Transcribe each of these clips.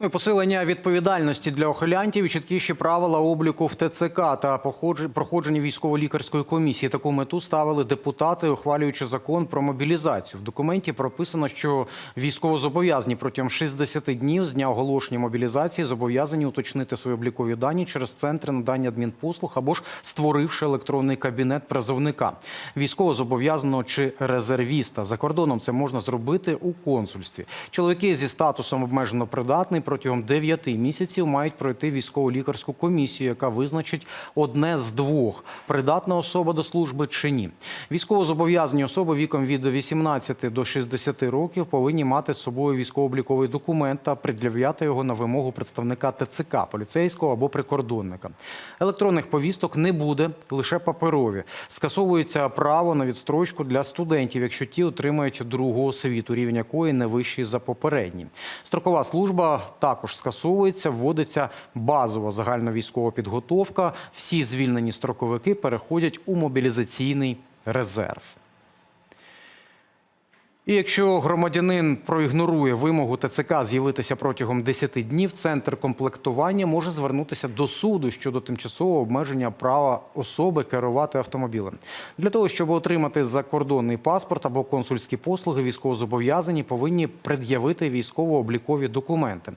Ну посилення відповідальності для ухилянтів і чіткіші правила обліку в ТЦК та проходження військово-лікарської комісії. Таку мету ставили депутати, ухвалюючи закон про мобілізацію. В документі прописано, що військовозобов'язані протягом 60 днів з дня оголошення мобілізації зобов'язані уточнити свої облікові дані через центри надання адмінпослуг або ж створивши електронний кабінет призовника. Військовозобов'язаного чи резервіста за кордоном це можна зробити у консульстві. Чоловіки зі статусом обмежено придатний протягом 9 місяців мають пройти військово-лікарську комісію, яка визначить одне з двох придатна особа до служби чи ні. Військовозобов'язані особи віком від 18 до 60 років повинні мати з собою військово-обліковий документ та пред'являти його на вимогу представника ТЦК, поліцейського або прикордонника. Електронних повісток не буде, лише паперові. Скасовується право на відстрочку для студентів, якщо ті отримають другу освіту, рівень якої не вищий за попередній. Строкова служба також скасовується, вводиться базова загальновійськова підготовка. Всі звільнені строковики переходять у мобілізаційний резерв. І якщо громадянин проігнорує вимогу ТЦК з'явитися протягом 10 днів, центр комплектування може звернутися до суду щодо тимчасового обмеження права особи керувати автомобілем. Для того, щоб отримати закордонний паспорт або консульські послуги, військовозобов'язані повинні пред'явити військово-облікові документи.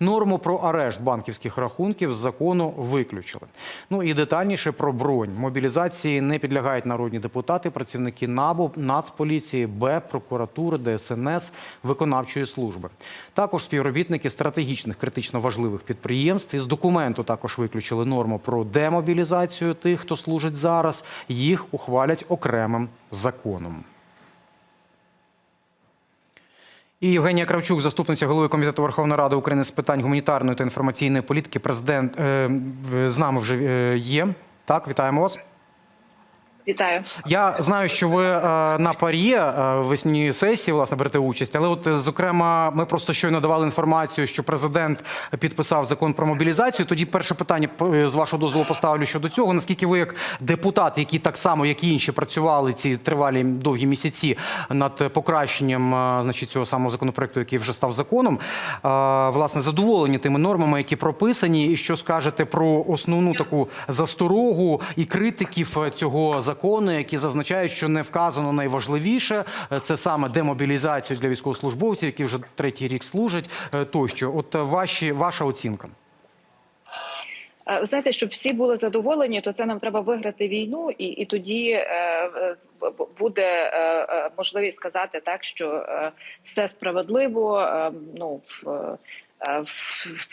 Норму про арешт банківських рахунків з закону виключили. Ну і детальніше про бронь. Мобілізації не підлягають народні депутати, працівники НАБУ, Нацполіції, БЕП, прокуратури, ДСНС, виконавчої служби. Також співробітники стратегічних критично важливих підприємств. Із документу також виключили норму про демобілізацію тих, хто служить зараз. Їх ухвалять окремим законом. І Євгенія Кравчук, заступниця голови комітету Верховної Ради України з питань гуманітарної та інформаційної політики. Президент е, з нами вже е, є. Так, вітаємо вас. Вітаю. Я знаю, що ви е, на парі е, в весняній сесії власне берете участь, але от зокрема, ми просто щойно давали інформацію, що президент підписав закон про мобілізацію. Тоді перше питання е, з вашого дозволу поставлю щодо цього. Наскільки ви, як депутат, які так само, як і інші, працювали ці тривалі довгі місяці над покращенням значить, цього самого законопроекту, який вже став законом, власне, задоволені тими нормами, які прописані, і що скажете про основну таку засторогу і критиків цього закону, які зазначають, що не вказано найважливіше е, це саме демобілізацію для військовослужбовців, які вже третій рік служать. е, Тощо, от е, ваші ваша оцінка. Знаєте, щоб всі були задоволені, то це нам треба виграти війну, і, і тоді е, буде е, можливість сказати так, що е, все справедливо. Е, ну в-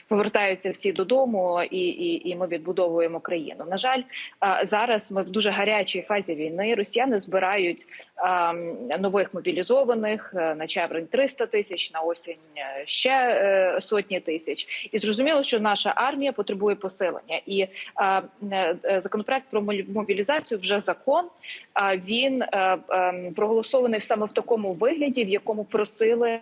повертаються всі додому, і, і, і ми відбудовуємо країну. На жаль, е, зараз ми в дуже гарячій фазі війни. Росіяни збирають е, нових мобілізованих е, на червень 300 тисяч, на осінь е, ще е, сотні тисяч. І зрозуміло, що наша армія потребує посилення. І е, е, законопроект про мобілізацію вже закон. Він е, е, проголосований саме в такому вигляді, в якому просили е,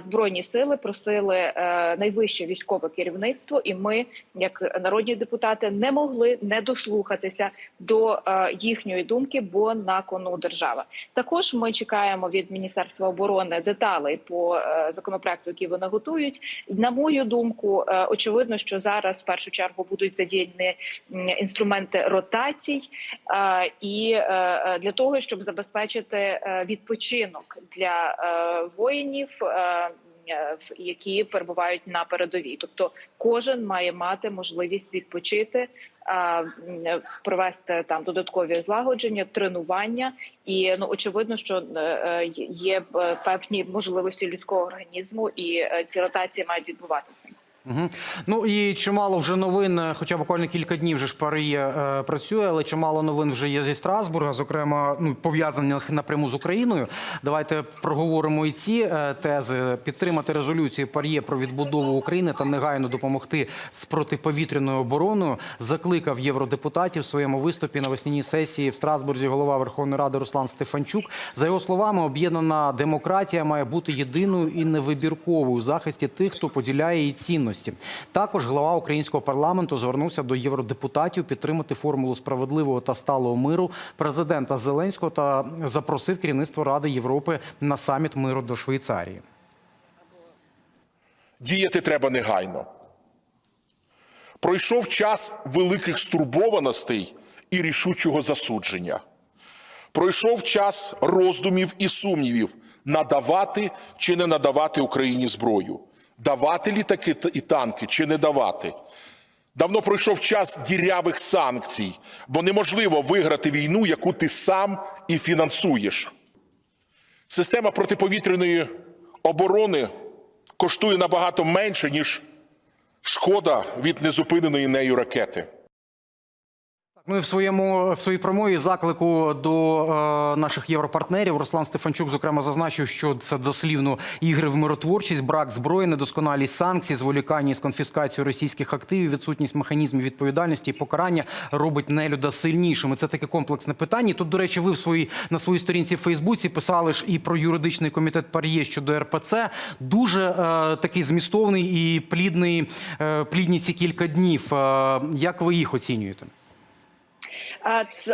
збройні сили, просили е, найвище військове керівництво, і ми, як народні депутати, не могли не дослухатися до е, їхньої думки, бо на кону держава. Також ми чекаємо від міністерства оборони деталей по е, законопроекту, який вони готують. На мою думку, е, очевидно, що зараз в першу чергу будуть задіяні інструменти ротацій і для того, щоб забезпечити відпочинок для воїнів. Е, е, які перебувають на передовій, тобто кожен має мати можливість відпочити, провести там додаткові злагодження, тренування, і ну очевидно, що е, е, є е, певні можливості людського організму, і е, ці ротації мають відбуватися. Угу. Ну і чимало вже новин, е, хоча буквально кілька днів вже ж пари е, працює, але чимало новин вже є зі Страсбурга, зокрема, ну пов'язаних напряму з Україною. Давайте проговоримо і ці е, тези. Підтримати резолюцію Пар'є про відбудову України та негайно допомогти з протиповітряною обороною. Закликав євродепутатів в своєму виступі на весняній сесії в Страсбурзі голова Верховної Ради Руслан Стефанчук. За його словами, об'єднана демократія має бути єдиною і невибірковою у захисті тих, хто поділяє її цінності. Також глава українського парламенту звернувся до євродепутатів підтримати формулу справедливого та сталого миру президента Зеленського та запросив керівництво Ради Європи на саміт миру до Швейцарії. Діяти треба негайно. Пройшов час великих стурбованостей і рішучого засудження. Пройшов час роздумів і сумнівів надавати чи не надавати Україні зброю, давати літаки і танки чи не давати. Давно пройшов час дірявих санкцій, бо неможливо виграти війну, яку ти сам і фінансуєш. Система протиповітряної оборони коштує набагато менше, ніж шкода від незупиненої нею ракети. Ми в своєму в своїй промові заклику до е, наших європартнерів Руслан Стефанчук зокрема зазначив, що це дослівно ігри в миротворчість, брак зброї, недосконалість санкцій, зволікання з конфіскацією російських активів, відсутність механізмів відповідальності і покарання робить нелюда сильнішими. Це таке комплексне питання. Тут, до речі, ви в своїй на своїй сторінці в Фейсбуці писали ж і про юридичний комітет Пар'є щодо РПЦ. Дуже е, такий змістовний і плідний е, плідні ці кілька днів. Е, як ви їх оцінюєте?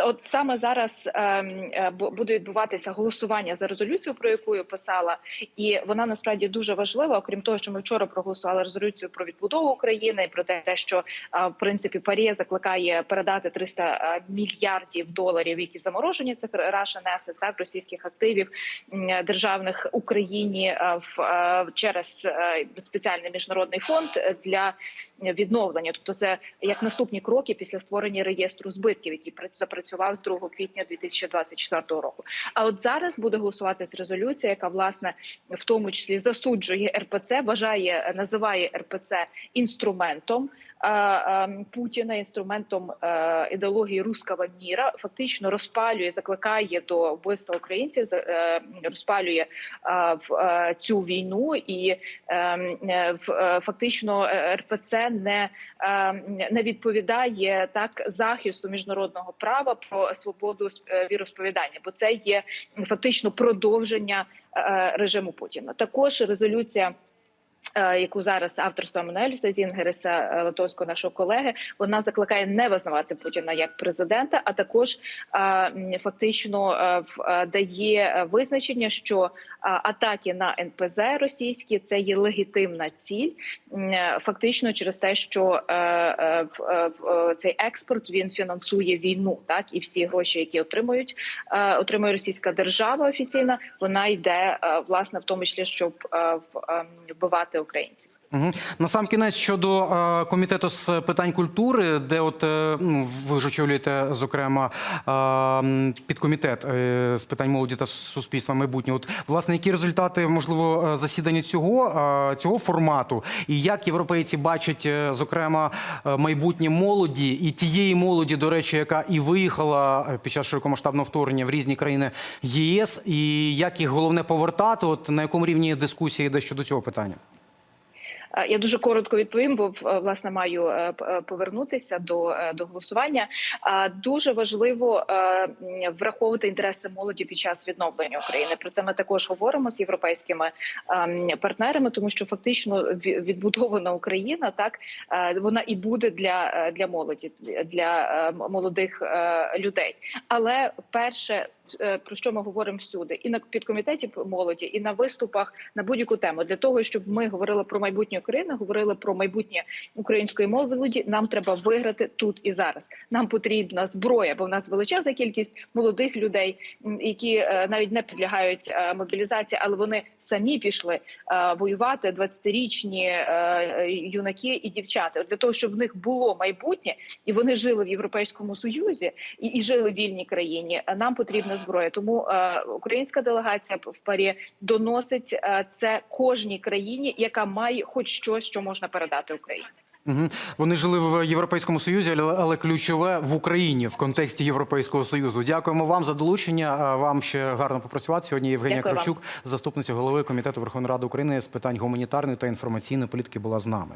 От саме зараз ем, е, бу- буде відбуватися голосування за резолюцію, про яку я писала, і вона насправді дуже важлива. Окрім того, що ми вчора проголосували резолюцію про відбудову України і про те, що е, в принципі Парія закликає передати 300 е, мільярдів доларів, які заморожені. Це Russia Assets, так російських активів державних Україні в через спеціальний міжнародний фонд для відновлення. Тобто, це як наступні кроки після створення реєстру збитків, який пра- запрацював з 2 квітня 2024 року. А от зараз буде голосуватись резолюція, яка власне в тому числі засуджує РПЦ, вважає, називає РПЦ інструментом. Е, е, Путіна інструментом е, ідеології руского міра фактично розпалює, закликає до вбивства українців, е, розпалює е, в цю війну, і е, е, в- е, фактично РПЦ не, е, не відповідає так захисту міжнародного права про свободу віросповідання, бо це є фактично продовження режиму Путіна. Також резолюція. Е, Яку зараз авторства Мануелюса Зінгереса е, Литовського нашого колеги вона закликає не визнавати Путіна як президента, а також е, фактично дає визначення, що атаки на НПЗ російські це є легітимна ціль, фактично через те, що цей експорт він фінансує війну, так і всі гроші, які отримують, отримує російська держава офіційна, вона йде власне в тому числі, щоб е, ем, українців. Угу. На сам кінець щодо е, комітету з питань культури, де от е, ну ви ж очолюєте зокрема е, підкомітет е, з питань молоді та суспільства майбутнього. От власне, які результати можливо е, засідання цього, е, цього формату, і як європейці бачать, е, зокрема, е, майбутнє молоді і тієї молоді, до речі, яка і виїхала е, під час широкомасштабного вторгнення в різні країни ЄС, і як їх головне повертати? От на якому рівні дискусії йде щодо цього питання? Е, Я дуже коротко відповім, бо власне маю е, е, повернутися до, до голосування. Дуже важливо враховувати інтереси молоді під час відновлення України. Про це ми також говоримо з європейськими партнерами, тому що фактично ві- відбудована Україна так вона і буде для, для молоді, для молодих людей. Але перше, про що ми говоримо всюди, і на підкомітеті молоді, і на виступах на будь-яку тему для того, щоб ми говорили про майбутнє України, говорили про майбутнє української молоді. Нам треба виграти тут і зараз. Нам потрібна зброя, бо в нас величезна кількість молодих людей, які е, навіть не підлягають е, мобілізації, але вони самі пішли е, воювати 20-річні е, е, юнаки і дівчата. Для того щоб в них було майбутнє, і вони жили в Європейському Союзі і, і жили в вільній країні. е, Нам потрібна зброя. Тому е, українська делегація в парі доносить е, це кожній країні, яка має хоч щось, що можна передати Україні. Угу. Вони жили в Європейському Союзі, але, але ключове в Україні в контексті Європейського Союзу. Дякуємо вам за долучення. Вам ще гарно попрацювати. Сьогодні Євгенія Дякую вам. Кравчук, заступниця голови комітету Верховної Ради України з питань гуманітарної та інформаційної політики, була з нами.